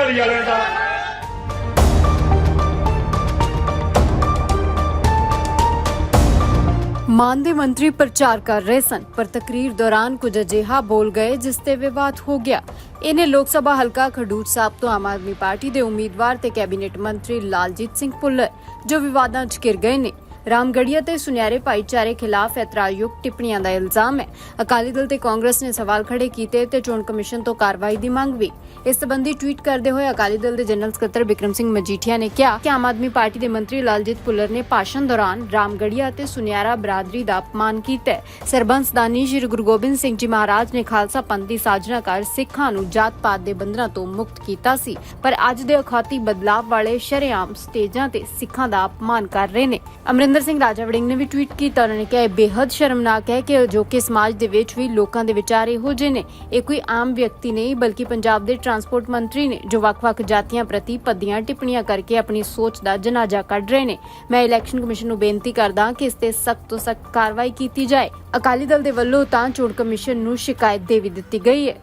ਢਾਲੀ ਵਾਲਿਆਂ ਦਾ ਮਾਨ ਦੇ ਮੰਤਰੀ ਪ੍ਰਚਾਰ ਕਰ ਰਹੇ ਸਨ, ਪਰ ਤਕਰੀਰ ਦੌਰਾਨ ਕੁਝ ਅਜਿਹਾ ਬੋਲ ਗਏ, ਜਿਸ ਤੇ ਵਿਵਾਦ ਹੋ ਗਿਆ। ਇਹਨੇ ਲੋਕ ਸਭਾ ਹਲਕਾ ਖਡੂਰ ਸਾਹਿਬ ਤੋਂ ਆਮ ਆਦਮੀ ਪਾਰਟੀ ਦੇ ਉਮੀਦਵਾਰ ਤੇ ਕੈਬਨਿਟ ਮੰਤਰੀ ਲਾਲਜੀਤ ਸਿੰਘ ਭੁੱਲਰ, ਜੋ ਵਿਵਾਦਾਂ 'ਚ ਘਿਰ ਗਏ ਨੇ। ਰਾਮਗੜੀਆ ਤੇ ਸੁਨਿਆਰੇ ਭਾਈਚਾਰੇ ਖਿਲਾਫ ਐਤਰਾਜ਼ਯੁਕਤ ਟਿੱਪਣੀਆਂ ਦਾ ਇਲਜ਼ਾਮ ਹੈ। ਅਕਾਲੀ ਦਲ ਤੇ ਕਾਂਗਰਸ ਨੇ ਸਵਾਲ ਖੜੇ ਕੀਤੇ ਤੇ ਚੋਣ ਕਮਿਸ਼ਨ ਤੋਂ ਕਾਰਵਾਈ ਦੀ ਮੰਗ ਵੀ। ਇਸ ਸੰਬੰਧੀ ਟਵੀਟ ਕਰਦੇ ਹੋਏ ਅਕਾਲੀ ਦਲ ਦੇ ਜਨਰਲ ਸਕੱਤਰ ਬਿਕਰਮ ਸਿੰਘ ਮਜੀਠੀਆ ਨੇ ਕਿਹਾ ਕਿ ਆਮ ਆਦਮੀ ਪਾਰਟੀ ਦੇ ਮੰਤਰੀ ਲਾਲਜੀਤ ਭੁੱਲਰ ਨੇ ਭਾਸ਼ਣ ਦੌਰਾਨ ਰਾਮਗੜੀਆ ਅਤੇ ਸੁਨਿਆਰਾ ਬਰਾਦਰੀ ਦਾ ਅਪਮਾਨ ਕੀਤਾ ਹੈ। ਸਰਬੰਸ ਦਾਨੀ ਸ਼੍ਰੀ ਗੁਰੂ ਗੋਬਿੰਦ ਸਿੰਘ ਜੀ ਮਹਾਰਾਜ ਨੇ ਖਾਲਸਾ ਪੰਥ ਦੀ ਸਾਜਨਾ ਕਰ ਸਿੱਖਾਂ ਨੂੰ ਜਾਤ ਪਾਤ ਦੇ ਬੰਧਨਾਂ ਤੋਂ ਮੁਕਤ ਕੀਤਾ ਸੀ, ਪਰ ਅੱਜ ਦੇ ਅਖਾਤੀ ਬਦਲਾਵ ਵਾਲੇ ਸ਼ਰੇਆਮ ਸਟੇਜਾਂ ਤੇ ਸਿੱਖਾਂ ਦਾ ਅਪਮਾਨ ਕਰ ਰਹੇ ਨੇ। ਅਮਰਿੰਦਰ ਸਿੰਘ ਰਾਜਾ ਵੜਿੰਗ ਨੇ ਵੀ ਟਵੀਟ ਕੀਤਾ। ਉਹਨਾਂ ਨੇ ਕਿਹਾ, ਇਹ ਬੇहद ਸ਼ਰਮਨਾਕ ਹੈ ਕਿ ਜੋ ਕਿ ਸਮਾਜ ਦੇ ਵਿੱਚ ਵੀ ਲੋਕਾਂ ਦੇ ਵਿਚਾਰ ਇਹੋ ਜਿਹੇ ਨੇ। ਇਹ ਕੋਈ ਆਮ ਵਿਅਕਤੀ ਨਹੀਂ, ਬਲਕਿ ਪੰਜਾਬ ਦੇ ਟਰਾਂਸਪੋਰਟ ਮੰਤਰੀ ਨੇ, ਜੋ ਵੱਖ-ਵੱਖ ਜਾਤੀਆਂ ਪ੍ਰਤੀ ਪੱਦੀਆਂ ਟਿੱਪਣੀਆਂ ਕਰਕੇ ਆਪਣੀ ਸੋਚ ਦਾ ਜਨਾਜ਼ਾ ਕੱਢ ਰਹੇ ਨੇ। ਮੈਂ ਇਲੈਕਸ਼ਨ ਕਮਿਸ਼ਨ ਨੂੰ ਬੇਨਤੀ ਕਰਦਾ ਕਿ ਇਸ ਤੇ ਸਖਤ ਤੋਂ ਸਖਤ ਕਾਰਵਾਈ ਕੀਤੀ ਜਾਏ। ਅਕਾਲੀ ਦਲ ਦੇ ਵੱਲੋਂ ਤਾਂ ਚੋਣ ਕਮਿਸ਼ਨ ਨੂੰ ਸ਼ਿਕਾਇਤ ਦੇ ਵੀ ਦਿੱਤੀ ਗਈ ਹੈ।